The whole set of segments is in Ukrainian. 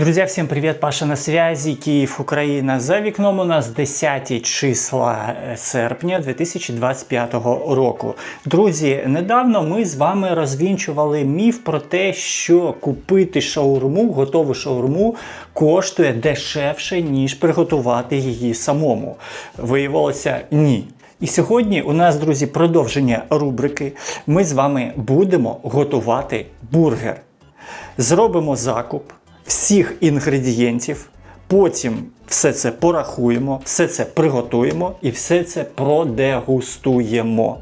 Друзья, всем привет! Паша на связи, Київ, Україна. За вікном у нас 10 числа е, серпня 2025 року. Друзі, недавно ми з вами розвінчували міф про те, що купити шаурму, готову шаурму, коштує дешевше, ніж приготувати її самому. Виявилося ні. І сьогодні у нас, друзі, продовження рубрики. Ми з вами будемо готувати бургер. Зробимо закуп всіх інгредієнтів, потім все це порахуємо, все це приготуємо і все це продегустуємо.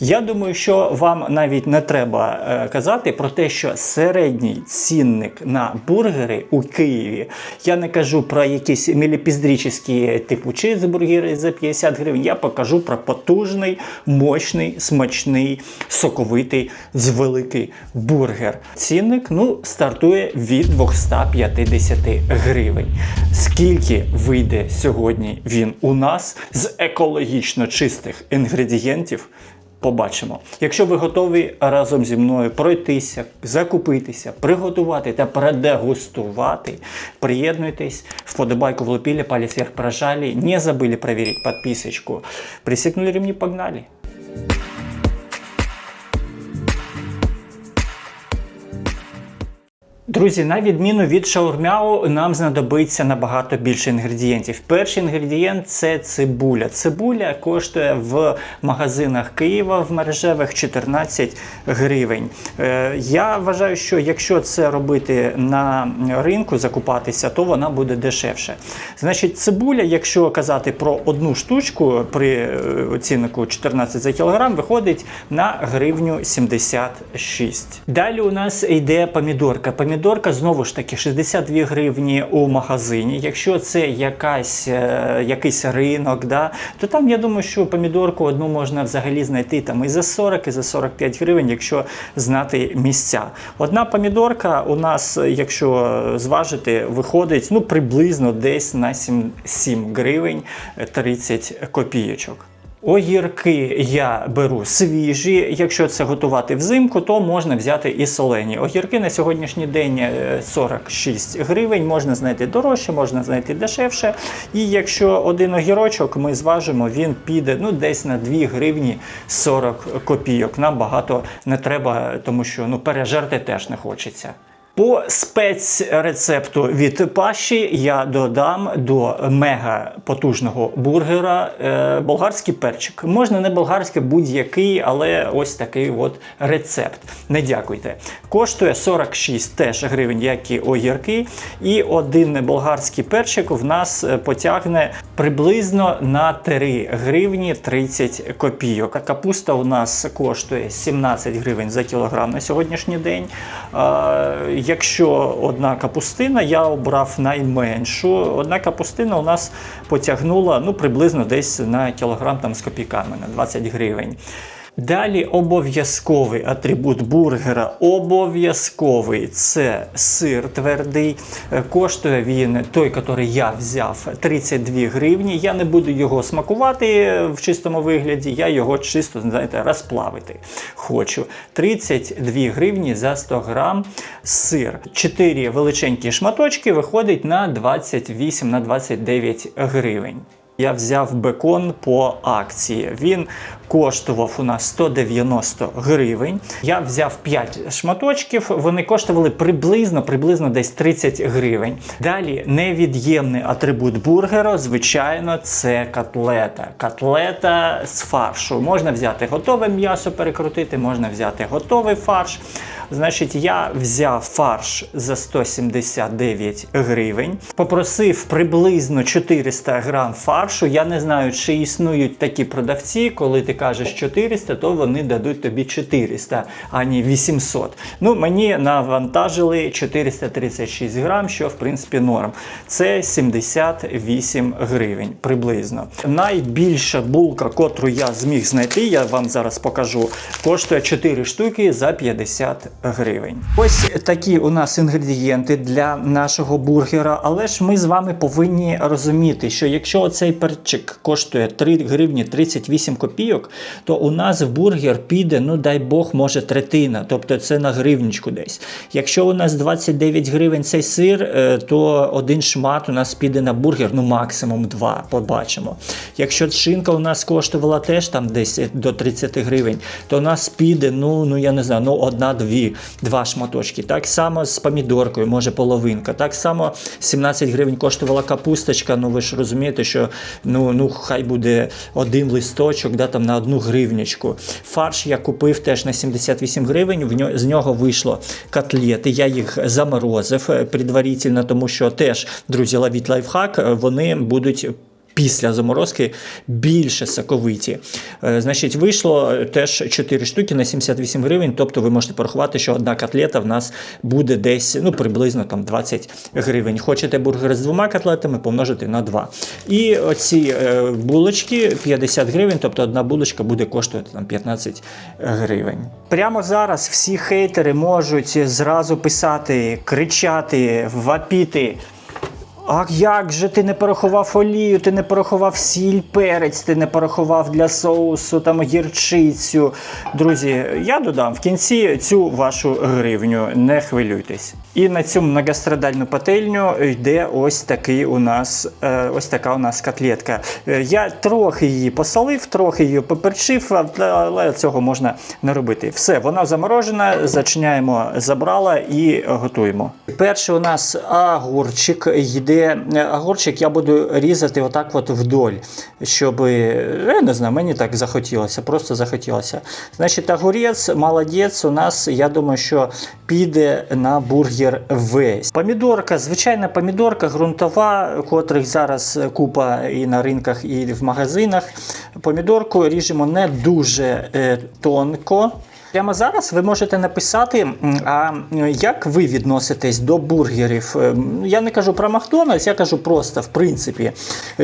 Я думаю, що вам навіть не треба е, казати про те, що середній цінник на бургери у Києві, я не кажу про якісь міліпіздрічні типу чизбургери за 50 гривень, я покажу про потужний, мощний, смачний, соковитий, великий бургер. Цінник ну, стартує від 250 гривень. Скільки вийде сьогодні він у нас з екологічно чистих інгредієнтів? Побачимо. Якщо ви готові разом зі мною пройтися, закупитися, приготувати та продегустувати, приєднуйтесь, вподобайку влупили, палі вверх прожали, не забыли проверить подписочку. Присікнули ремни, погнали. Друзі, на відміну від шаурмяу, нам знадобиться набагато більше інгредієнтів. Перший інгредієнт це цибуля. Цибуля коштує в магазинах Києва в мережевих 14 гривень. Е, я вважаю, що якщо це робити на ринку, закупатися, то вона буде дешевше. Значить, цибуля, якщо казати про одну штучку при е, оціннику 14 за кілограм, виходить на гривню 76. Далі у нас йде помідорка. Помідорка знову ж таки 62 гривні у магазині. Якщо це якась, е, якийсь ринок, да, то там я думаю, що помідорку одну можна взагалі знайти там і за 40, і за 45 гривень, якщо знати місця. Одна помідорка у нас, якщо зважити, виходить ну, приблизно десь на 7, 7 гривень 30 копійочок. Огірки я беру свіжі. Якщо це готувати взимку, то можна взяти і солені. Огірки на сьогоднішній день е, 46 гривень, можна знайти дорожче, можна знайти дешевше. І якщо один огірочок ми зважимо, він піде ну, десь на 2 гривні 40 копійок. Нам багато не треба, тому що ну, пережерти теж не хочеться. По спецрецепту від Паші я додам до мега потужного бургера е, болгарський перчик. Можна не болгарський будь-який, але ось такий от рецепт. Не дякуйте. Коштує 46 теж гривень, як і огірки. І один болгарський перчик в нас потягне приблизно на 3 гривні 30 копійок. Капуста у нас коштує 17 гривень за кілограм на сьогоднішній день. Якщо одна капустина, я обрав найменшу. Одна капустина у нас потягнула ну, приблизно десь на кілограм там, з копійками, на 20 гривень. Далі обов'язковий атрибут бургера. Обов'язковий це сир твердий. Е, Коштує він той, який я взяв, 32 гривні. Я не буду його смакувати в чистому вигляді, я його чисто знаєте, розплавити хочу. 32 гривні за 100 грам сир. 4 величенькі шматочки виходить на 28 на 29 гривень. Я взяв бекон по акції. Він коштував у нас 190 гривень. Я взяв 5 шматочків, вони коштували приблизно приблизно десь 30 гривень. Далі невід'ємний атрибут бургера, звичайно, це котлета. Котлета з фаршу. Можна взяти готове м'ясо, перекрутити, можна взяти готовий фарш. Значить, я взяв фарш за 179 гривень, попросив приблизно 400 грам фаршу. Я не знаю, чи існують такі продавці, коли ти кажеш 400, то вони дадуть тобі 400, а не 800. Ну, мені навантажили 436 грам, що в принципі норм. Це 78 гривень приблизно. Найбільша булка, котру я зміг знайти, я вам зараз покажу, коштує 4 штуки за 50 гривень. Ось такі у нас інгредієнти для нашого бургера. Але ж ми з вами повинні розуміти, що якщо цей перчик коштує 3 гривні 38 копійок, то у нас в бургер піде, ну дай Бог, може третина, тобто це на гривничку десь. Якщо у нас 29 гривень цей сир, е, то один шмат у нас піде на бургер, ну максимум два, побачимо. Якщо шинка у нас коштувала теж там десь до 30 гривень, то у нас піде, ну, ну я не знаю, ну одна-дві, два шматочки. Так само з помідоркою, може половинка. Так само 17 гривень коштувала капусточка. Ну ви ж розумієте, що ну, ну хай буде один листочок, да, там на одну гривнячку. Фарш я купив теж на 78 гривень. В нього, з нього вийшло котлети. Я їх заморозив е, предварительно, тому що теж, друзі, ловіть лайфхак, е, вони будуть. Після заморозки більше соковиті. Е, Значить, вийшло теж 4 штуки на 78 гривень. Тобто ви можете порахувати, що одна котлета в нас буде десь ну, приблизно там 20 гривень. Хочете бургер з двома котлетами, помножити на 2. І оці е, булочки 50 гривень, тобто одна булочка буде коштувати там 15 гривень. Прямо зараз всі хейтери можуть зразу писати, кричати, вапіти. А як же ти не порахував олію, ти не порахував сіль, перець, ти не порахував для соусу, там гірчицю. Друзі, я додам в кінці цю вашу гривню, не хвилюйтесь. І на цю многострадальну пательню йде ось такий у нас, е, ось така у нас котлетка. Е, Я трохи її посолив, трохи її поперчив, але цього можна не робити. Все, вона заморожена, зачиняємо забрала і готуємо. Перший у нас огурчик йде. Огурчик я буду різати отак от вдоль, щоб, я не знаю, мені так захотілося, просто захотілося. Значить, огурець, молодець, у нас, я думаю, що піде на бургер весь. Помідорка, звичайна помідорка ґрунтова, котрих зараз купа і на ринках, і в магазинах. Помідорку ріжемо не дуже е, тонко. Прямо зараз ви можете написати, а як ви відноситесь до бургерів. Ем, Я не кажу про Макдональдс, я кажу просто в принципі.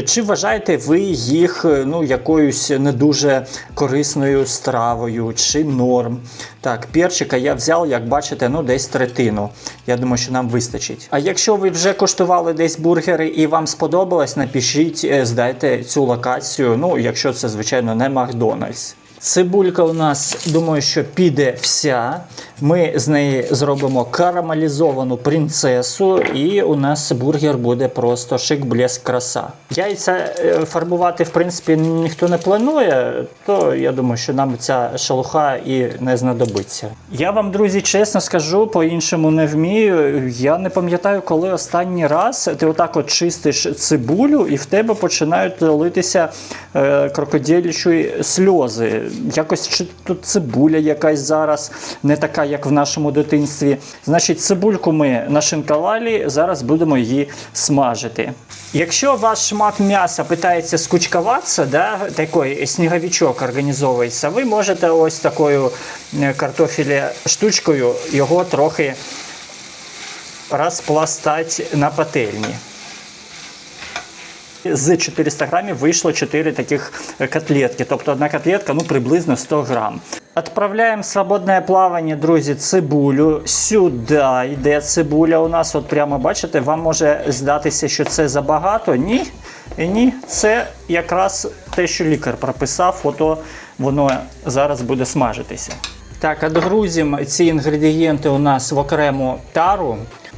Чи вважаєте ви їх е, ну, якоюсь не дуже корисною стравою, чи норм? Так, перчика я взяв, як бачите, ну десь третину. Я думаю, що нам вистачить. А якщо ви вже коштували десь бургери і вам сподобалось, напишіть, е, здайте цю локацію. Ну, якщо це, звичайно, не Макдональдс. Цибулька у нас, думаю, що піде вся. Ми з неї зробимо карамелізовану принцесу, і у нас бургер буде просто шик, блеск, краса. Яйця е, фарбувати, в принципі, ніхто не планує, то я думаю, що нам ця шелуха і не знадобиться. Я вам, друзі, чесно скажу, по-іншому не вмію. Я не пам'ятаю, коли останній раз ти отак от чистиш цибулю, і в тебе починають литися е, крокодилячі сльози. Якось чи тут цибуля якась зараз не така, як в нашому дитинстві. Значить, цибульку ми нашинкували, зараз будемо її смажити. Якщо ваш шмат м'яса питається скучковатися, да, такий сніговичок організовується, ви можете ось такою е, картофеля штучкою його трохи розпластати на пательні. З 400 грамів вийшло 4 таких котлетки, тобто одна котлетка ну, приблизно 100 грам. Відправляємо в свободне плавання, друзі, цибулю. Сюди йде цибуля у нас. От прямо бачите, вам може здатися, що це забагато. Ні. Ні, це якраз те, що лікар прописав, ото воно зараз буде смажитися. Так, а догрузимо ці інгредієнти у нас в окрему тару.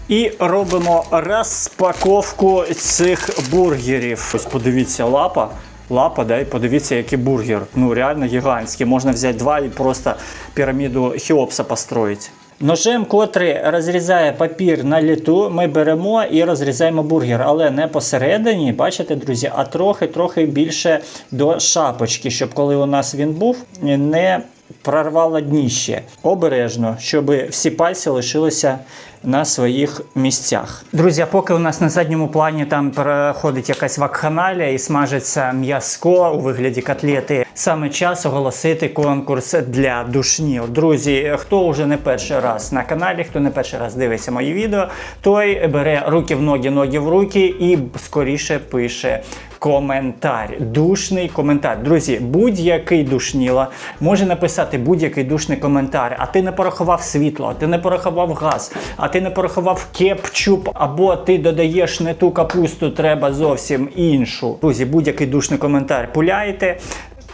І робимо розпаковку цих бургерів. Ось подивіться, лапа. Лапа, да, і подивіться, який бургер. Ну, реально гігантський. Можна взяти два і просто піраміду Хеопса построїти. Ножем, котрий розрізає папір на літу, ми беремо і розрізаємо бургер, але не посередині, бачите, друзі, а трохи-трохи більше до шапочки, щоб коли у нас він був, не прорвало дніще. Обережно, щоб всі пальці лишилися на своїх місцях. Друзі, поки у нас на задньому плані там проходить якась вакханалія і смажиться м'язко у вигляді котлети, саме час оголосити конкурс для душнів. Друзі, хто вже не перший раз на каналі, хто не перший раз дивиться мої відео, той бере руки в ноги, ноги в руки і скоріше пише коментар. Душний коментар. Друзі, будь-який душніла може написати будь-який душний коментар. А ти не порахував світло, а ти не порахував газ, а ти не порахував кепчуп, або ти додаєш не ту капусту, треба зовсім іншу. Друзі, будь-який душний коментар пуляєте.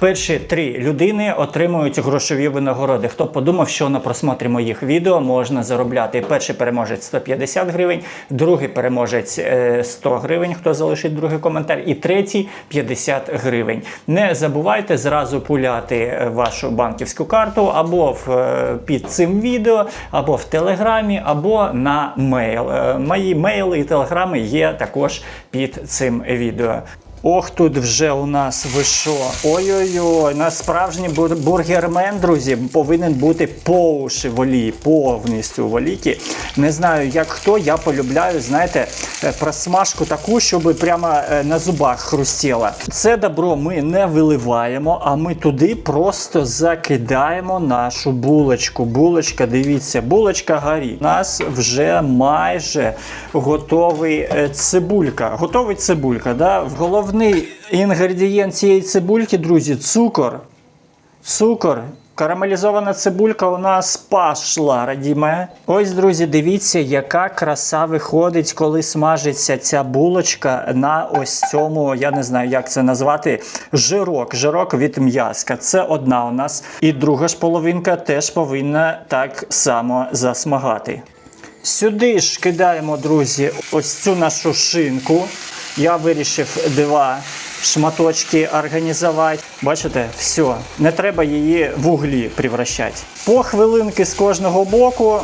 Перші три людини отримують грошові винагороди. Хто подумав, що на просмотрі моїх відео можна заробляти? Перший переможець 150 гривень, другий переможець е, 100 гривень, хто залишить другий коментар, і третій 50 гривень. Не забувайте зразу пуляти е, вашу банківську карту або в, е, під цим відео, або в телеграмі, або на мейл. Е, Мої мейли і телеграми є також під цим відео. Ох, тут вже у нас ви? Ой-ой-ой, на справжній бур- бургермен, друзі, повинен бути по уші в олії, повністю в. Не знаю, як хто, я полюбляю, знаєте, е, просмажку таку, щоб прямо е, на зубах хрустіла. Це добро ми не виливаємо, а ми туди просто закидаємо нашу булочку. Булочка, дивіться, булочка горить. У нас вже майже готовий е, цибулька. Готовий цибулька. Да? Головний інгредієнт цієї цибульки, друзі, цукор. Цукор. Карамелізована цибулька у нас пашла, радіме. Ось, друзі, дивіться, яка краса виходить, коли смажиться ця булочка на ось цьому, я не знаю, як це назвати, жирок. Жирок від м'язка. Це одна у нас. І друга ж половинка теж повинна так само засмагати. Сюди ж кидаємо, друзі, ось цю нашу шинку. Я вирішив два шматочки організувати. Бачите, все, не треба її в углі превращати. По хвилинки з кожного боку.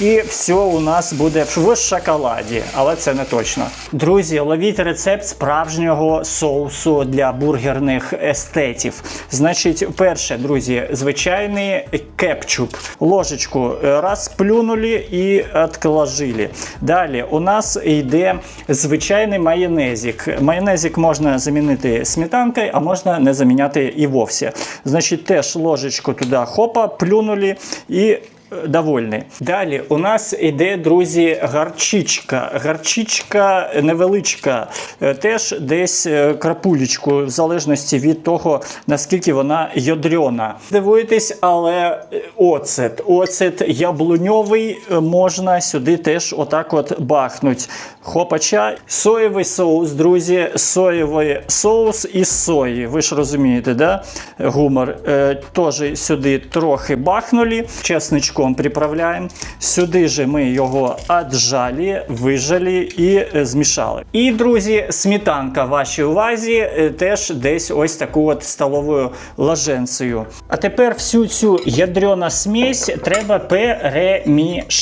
І все у нас буде в шоколаді, але це не точно. Друзі, ловіть рецепт справжнього соусу для бургерних естетів. Значить, перше, друзі, звичайний кетчуп. Ложечку е, раз плюнули і відложили. Далі у нас йде звичайний майонезик. Майонезик можна замінити сметанкою, а можна не заміняти і вовсе. Значить, теж ложечку туди хопа, плюнули і довольний. Далі у нас іде, друзі, гарчичка. Гарчичка невеличка, е, теж десь е, крапулечку, в залежності від того, наскільки вона ядрена. Дивуєтесь, але е, оцет. Оцет яблуньовий е, можна сюди теж отак от бахнуть. Хопача. Соєвий соус, друзі, соєвий соус із сої. Ви ж розумієте, да? Гумор. Е, теж сюди трохи бахнули, чесничком приправляємо. Сюди же ми його отжали, вижали і е, змішали. І, друзі, сметанка в вашій увазі е, теж десь ось таку от столовою ложенцею. А тепер всю цю ядрена смесь треба перемішати.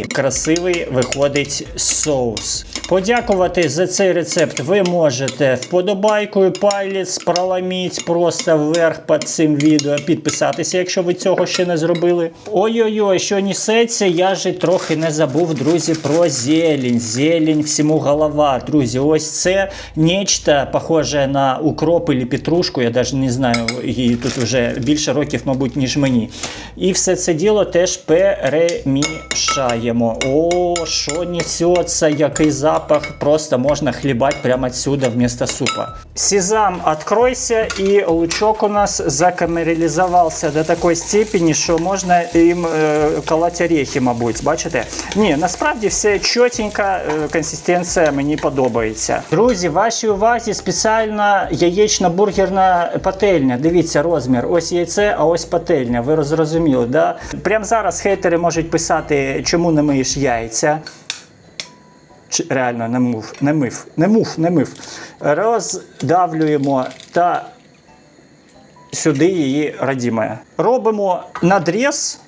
Красивий виходить соус. Подякувати за цей рецепт ви можете вподобайкою, палець проламіть просто вверх під цим відео, підписатися, якщо ви цього ще не зробили. Ой-ой-ой, що несеться, я же трохи не забув, друзі, про зелень. Зелень всьому голова. Друзі, ось це нечто похоже на укроп і петрушку. Я навіть не знаю, її тут вже більше років, мабуть, ніж мені. І все це діло теж перемішаємо. О, що несеться, який запах, просто можна хлібати прямо отсюда вместо супа. Сезам, откройся, і лучок у нас закамералізувався до такої степені, що можна їм е, колоти орехи, мабуть. Бачите? Ні, насправді все чотенько, е, консистенція мені подобається. Друзі, вашій увазі спеціальна яєчно-бургерна пательня. Дивіться розмір. Ось яйце, а ось пательня. Ви зрозуміли, да? Прямо зараз хейтери можуть писати, чому не миєш яйця. Реально не мив, не мив, не мив, не мив. Роздавлюємо та сюди її радіме. Робимо надріз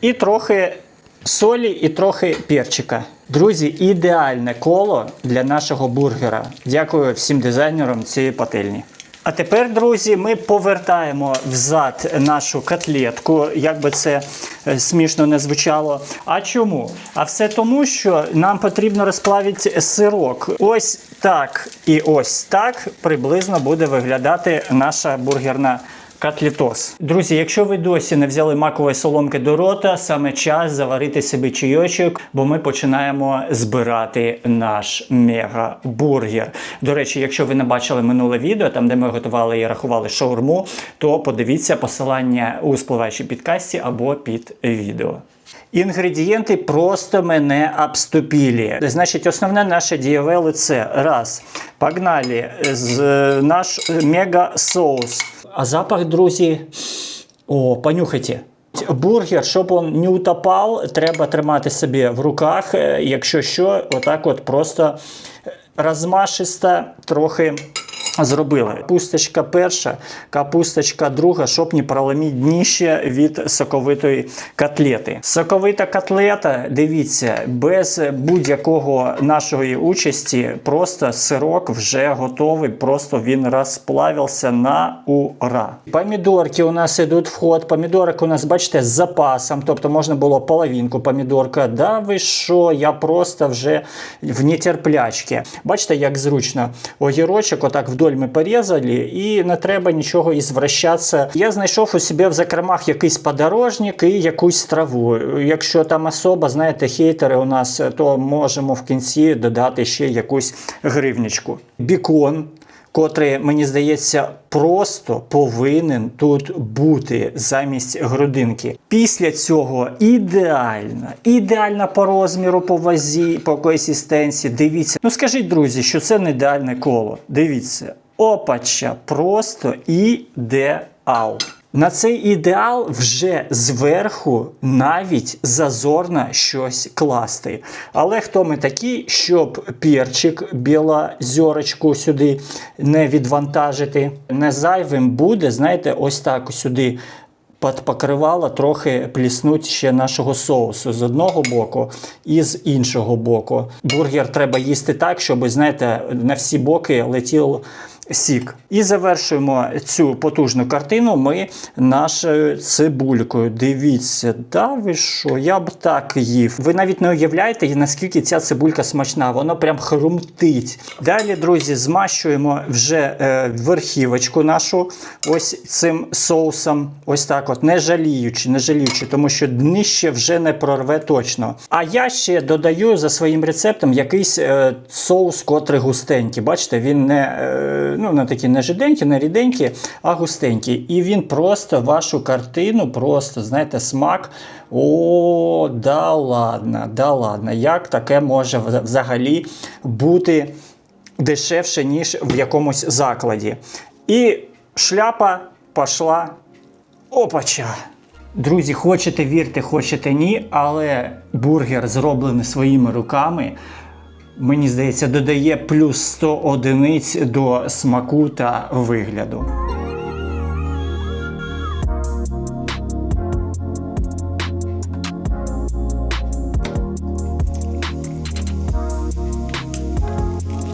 і трохи солі, і трохи перчика. Друзі, ідеальне коло для нашого бургера. Дякую всім дизайнерам цієї пательні. А тепер, друзі, ми повертаємо взад нашу котлетку, як би це е, смішно не звучало. А чому? А все тому, що нам потрібно розплавити сирок. Ось так і ось так приблизно буде виглядати наша бургерна Котлетос. Друзі, якщо ви досі не взяли макової соломки до рота, саме час заварити собі чайочок, бо ми починаємо збирати наш мега-бургер. До речі, якщо ви не бачили минуле відео, там де ми готували і рахували шаурму, то подивіться посилання у спливаючій підкасті або під відео. Інгредієнти просто мене обступили. Значить, основне наше дієвело це раз. Погнали з наш мега соус. А запах, друзі, о, понюхайте. Бургер, щоб він не утопав, треба тримати собі в руках. Е, Якщо що, отак от просто розмашисто трохи зробили. Капусточка перша, капусточка друга, щоб не проломити дніще від соковитої котлети. Соковита котлета, дивіться, без будь-якого нашої участі, просто сирок вже готовий, просто він розплавився на ура. Помідорки у нас йдуть в ход. Помідорок у нас, бачите, з запасом, тобто можна було половинку помідорка. Да ви що, я просто вже в нетерплячці. Бачите, як зручно. Огірочок отак вдоль ми порізали, і не треба нічого ізвращатися. Я знайшов у себе в закромах якийсь подорожник і якусь траву. Якщо там особа, знаєте, хейтери у нас, то можемо в кінці додати ще якусь гривничку. Бікон. Котрий, мені здається, просто повинен тут бути замість грудинки. Після цього ідеальна, ідеальна по розміру, по вазі, по консистенції. Дивіться. Ну скажіть, друзі, що це не ідеальне коло. Дивіться. Опача, просто ідеал. На цей ідеал вже зверху навіть зазорно щось класти. Але хто ми такі, щоб перчик, біла зьорочку сюди не відвантажити? Не зайвим буде, знаєте, ось так сюди під покривало трохи пліснуть ще нашого соусу з одного боку і з іншого боку. Бургер треба їсти так, щоб, знаєте, на всі боки летів сік. І завершуємо цю потужну картину ми нашою цибулькою. Дивіться, да ви що, я б так їв. Ви навіть не уявляєте, наскільки ця цибулька смачна, воно прям хрумтить. Далі, друзі, змащуємо вже е, верхівочку нашу ось цим соусом. Ось так от, не жаліючи, не жаліючи, тому що днище вже не прорве точно. А я ще додаю за своїм рецептом якийсь е, соус, котрий густенький. Бачите, він не. Е, ну, не такі не жиденькі, не ріденькі, а густенькі. І він просто вашу картину, просто, знаєте, смак. О, да ладно, да ладно. Як таке може взагалі бути дешевше, ніж в якомусь закладі? І шляпа пішла опача. Друзі, хочете вірте, хочете ні, але бургер зроблений своїми руками мені здається, додає плюс 100 одиниць до смаку та вигляду.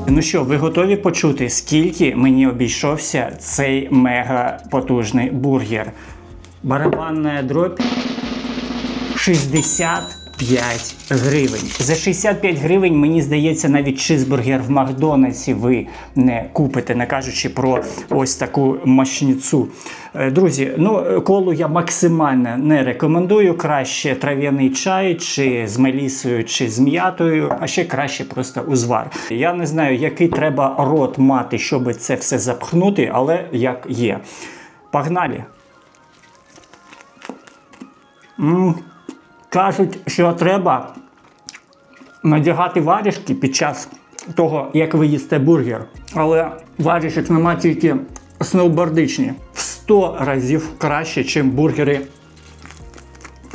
Ну що, ви готові почути, скільки мені обійшовся цей мега потужний бургер? Барабанна дробь 60 65 гривень. За 65 гривень, мені здається, навіть чизбургер в Макдональдсі ви не купите, не кажучи про ось таку мощніцу. Е, друзі, ну колу я максимально не рекомендую. Краще трав'яний чай, чи з мелісою, чи з м'ятою, а ще краще просто узвар. Я не знаю, який треба рот мати, щоб це все запхнути, але як є. Погнали! М Кажуть, що треба надягати варішки під час того, як ви їсте бургер. Але варішок нема тільки сноубордичні. В 100 разів краще, ніж бургери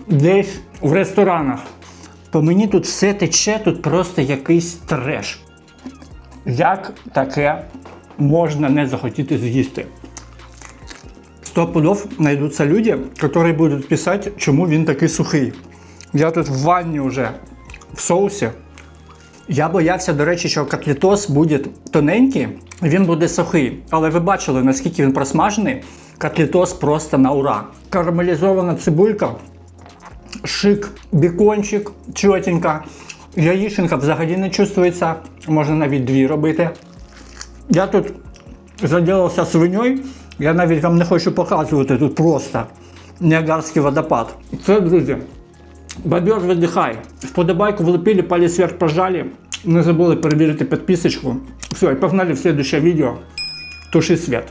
десь в ресторанах. То мені тут все тече, тут просто якийсь треш. Як таке можна не захотіти з'їсти? Сто пудов знайдуться люди, які будуть писати, чому він такий сухий. Я тут в ванні вже в соусі. Я боявся, до речі, що котлетос буде тоненький, він буде сухий. Але ви бачили, наскільки він просмажений. Котлетос просто на ура. Карамелізована цибулька, шик, бікончик, чотенька. Яїшенка взагалі не чувствується. Можна навіть дві робити. Я тут заділився свиньою Я навіть вам не хочу показувати тут просто Ніагарський водопад. Це, друзі, бобер видихай. Вподобайку влепили, палець вверх прожали. Не забули перевірити підписочку. Все, і погнали в следующее відео. Туши свет.